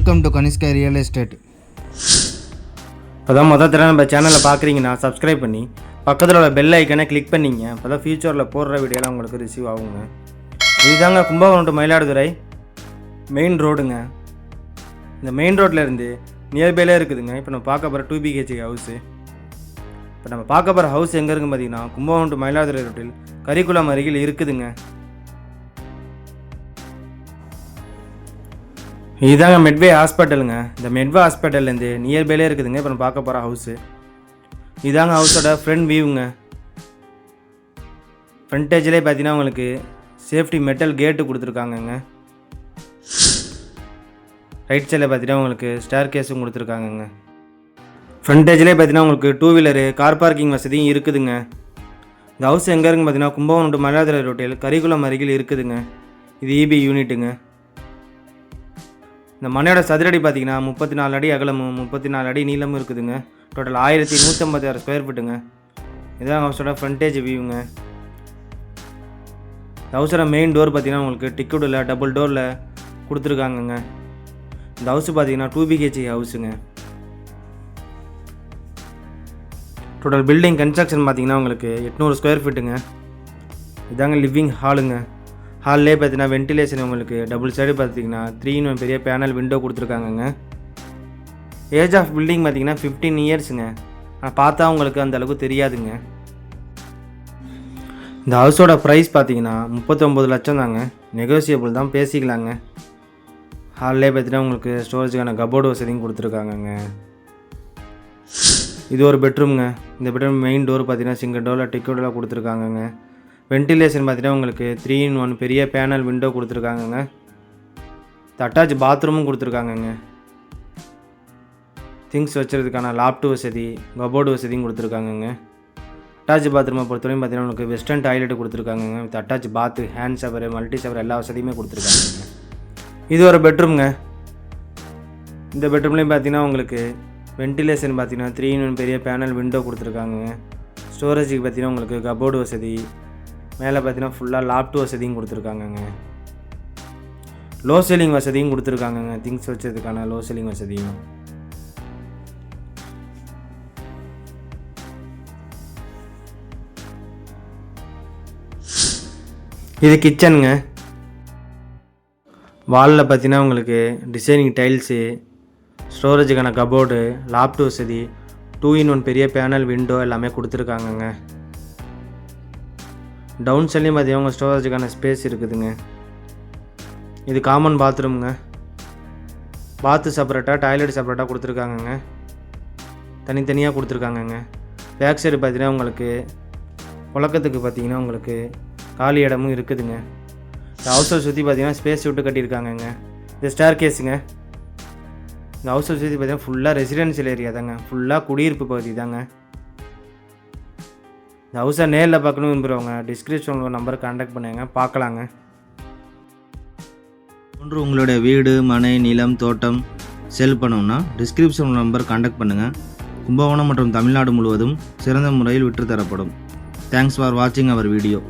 Welcome to Kanishka real estate இப்போ தான் மொதல் தடவை நம்ம சேனலை பார்க்குறீங்கன்னா சப்ஸ்கிரைப் பண்ணி பக்கத்தில் உள்ள பெல் ஐக்கனை கிளிக் பண்ணிங்க. அப்போ தான் ஃபியூச்சரில் போடுற வீடியோலாம் உங்களுக்கு ரிசீவ் ஆகுங்க. இதுதாங்க கும்பகோணம் டு மயிலாடுதுறை மெயின் ரோடுங்க இந்த மெயின் ரோட்டில் இருந்து நியர்பைலே இருக்குதுங்க. இப்போ நம்ம பார்க்க போகிற டூ பிஹெச்கே ஹவுஸு இப்போ நம்ம பார்க்க போகிற ஹவுஸ் எங்கே இருக்குன்னு பார்த்தீங்கன்னா கும்பகோணம் டு மயிலாடுதுறை ரோட்டில் கரிக்குளம் அருகில் இருக்குதுங்க. இதுதாங்க மெட்வே ஹாஸ்பிட்டலுங்க இந்த மெட்வே ஹாஸ்பிட்டல்லேருந்து நியர்பைலே இருக்குதுங்க. இப்போ நம்ம பார்க்க போகிற ஹவுஸு இதாங்க ஹவுஸோட ஃப்ரண்ட் வியூங்க ஃப்ரண்டேஜ்லேயே பார்த்தீங்கன்னா உங்களுக்கு சேஃப்டி மெட்டல் கேட்டு கொடுத்துருக்காங்கங்க. ரைட் சைடில் பார்த்தீங்கன்னா உங்களுக்கு ஸ்டார் கேஸும் கொடுத்துருக்காங்கங்க. ஃப்ரண்டேஜ்லேயே பார்த்தீங்கன்னா உங்களுக்கு டூ வீலரு கார் பார்க்கிங் வசதியும் இருக்குதுங்க. இந்த ஹவுஸ் எங்கே இருக்குன்னு பார்த்தீங்கன்னா கும்பகோணம் டு மயிலாதுரை ரோட்டில் கரிக்குளம் அருகில் இருக்குதுங்க. இது இபி யூனிட்டுங்க இந்த மனையோட சதுரடி பார்த்தீங்கன்னா முப்பத்தி நாலு அடி அகலமும் முப்பத்தி நாலு அடி நீளமும் இருக்குதுங்க. டோட்டல் ஆயிரத்தி நூற்றம்பத்தி ஆறு ஸ்கொயர் ஃபீட்டுங்க இதான் ஹவுஸோட ஃப்ரண்டேஜ் வியூங்க இந்த ஹவுஸோட மெயின் டோர் பார்த்தீங்கன்னா உங்களுக்கு டிக்கெட்டில் டபுள் டோரில் கொடுத்துருக்காங்கங்க. இந்த ஹவுஸ் பார்த்தீங்கன்னா டூ பிஹெச்சி ஹவுஸுங்க டோட்டல் பில்டிங் கன்ஸ்ட்ரக்ஷன் பார்த்தீங்கன்னா உங்களுக்கு எட்நூறு ஸ்கொயர் ஃபீட்டுங்க இதாங்க லிவிங் ஹாலுங்க ஹால்லே பார்த்தீங்கன்னா வென்டிலேஷன் உங்களுக்கு டபுள் சைடு பார்த்தீங்கன்னா த்ரீ இன் பெரிய பேனல் விண்டோ கொடுத்துருக்காங்கங்க. ஏஜ் ஆஃப் பில்டிங் பார்த்தீங்கன்னா ஃபிஃப்டீன் இயர்ஸுங்க ஆனால் பார்த்தா உங்களுக்கு அந்த அளவுக்கு தெரியாதுங்க. இந்த ஹவுஸோட ப்ரைஸ் பார்த்தீங்கன்னா முப்பத்தொம்பது லட்சம் தாங்க. நெகோசியபிள் தான் பேசிக்கலாங்க. ஹாலிலே பார்த்தீங்கன்னா உங்களுக்கு ஸ்டோரேஜுக்கான கபோர்டு வசதியும் கொடுத்துருக்காங்கங்க. இது ஒரு பெட்ரூம்ங்க இந்த பெட்ரூம் மெயின் டோர் பார்த்தீங்கன்னா சிங்கிள் டோரில் டிக்கெட்டில் கொடுத்துருக்காங்கங்க. வென்டிலேஷன் பார்த்தீங்கன்னா உங்களுக்கு த்ரீ இன் ஒன் பெரிய பேனல் விண்டோ கொடுத்துருக்காங்கங்க. அட்டாச் பாத்ரூமும் கொடுத்துருக்காங்கங்க. திங்ஸ் வச்சுறதுக்கான லாப்டு வசதி கபோர்டு வசதியும் கொடுத்துருக்காங்கங்க. அட்டாச் பாத்ரூமை பொறுத்தவரையும் பார்த்தீங்கன்னா உங்களுக்கு western toilet கொடுத்துருக்காங்கங்க. With attach bath hand shower multi shower எல்லா வசதியுமே கொடுத்துருக்காங்க இது ஒரு பெட்ரூம்ங்க இந்த பெட்ரூம்லேயும் பார்த்தீங்கன்னா உங்களுக்கு வென்டிலேஷன் பார்த்தீங்கன்னா த்ரீ இன் ஒன் பெரிய பேனல் விண்டோ கொடுத்துருக்காங்கங்க. ஸ்டோரேஜுக்கு பார்த்தீங்கன்னா உங்களுக்கு கபோர்டு வசதி மேலே பார்த்தீங்கன்னா ஃபுல்லாக லாப்டு வசதியும் கொடுத்துருக்காங்கங்க. லோ செல்லிங் வசதியும் கொடுத்துருக்காங்கங்க திங்ஸ் வச்சதுக்கான லோ செல்லிங் வசதியும். இது கிச்சனுங்க வாலில் பார்த்தீங்கன்னா உங்களுக்கு டிசைனிங் டைல்ஸு ஸ்டோரேஜுக்கான கபோர்டு லாப்டு வசதி டூ இன் ஒன் பெரிய பேனல் விண்டோ எல்லாமே கொடுத்துருக்காங்கங்க. டவுன் சைட்லேயும் பார்த்தீங்கன்னா உங்கள் ஸ்டோரேஜுக்கான ஸ்பேஸ் இருக்குதுங்க. இது காமன் பாத்ரூம்ங்க பாத்து செப்பரேட்டாக டாய்லெட் செப்பரேட்டாக கொடுத்துருக்காங்கங்க. தனித்தனியாக கொடுத்துருக்காங்கங்க. பேக் சைடு பார்த்தீங்கன்னா உங்களுக்கு புழக்கத்துக்கு பார்த்தீங்கன்னா உங்களுக்கு காலி இடமும் இருக்குதுங்க. இந்த ஹவுஸை சுற்றி பார்த்தீங்கன்னா ஸ்பேஸ் விட்டு கட்டியிருக்காங்கங்க. இந்த ஸ்டேர் கேஸுங்க இந்த ஹவுஸை சுற்றி பார்த்தீங்கன்னா ஃபுல்லாக ரெசிடென்சியல் ஏரியா தாங்க. ஃபுல்லாக குடியிருப்பு பகுதி தாங்க. இந்த ஹவுஸை நேரில் பார்க்கணும் விரும்புகிறவங்க டிஸ்கிரிப்ஷனில் நம்பர் கான்டாக்ட் பண்ணுங்க. பார்க்கலாங்க. ஒன்று உங்களுடைய வீடு மனை நிலம் தோட்டம் செல் பண்ணணும்னா டிஸ்கிரிப்ஷன் நம்பர் கான்டாக்ட் பண்ணுங்கள் கும்பகோணம் மற்றும் தமிழ்நாடு முழுவதும் சிறந்த முறையில் விற்றுத்தரப்படும். தேங்க்ஸ் ஃபார் வாட்சிங் அவர் வீடியோ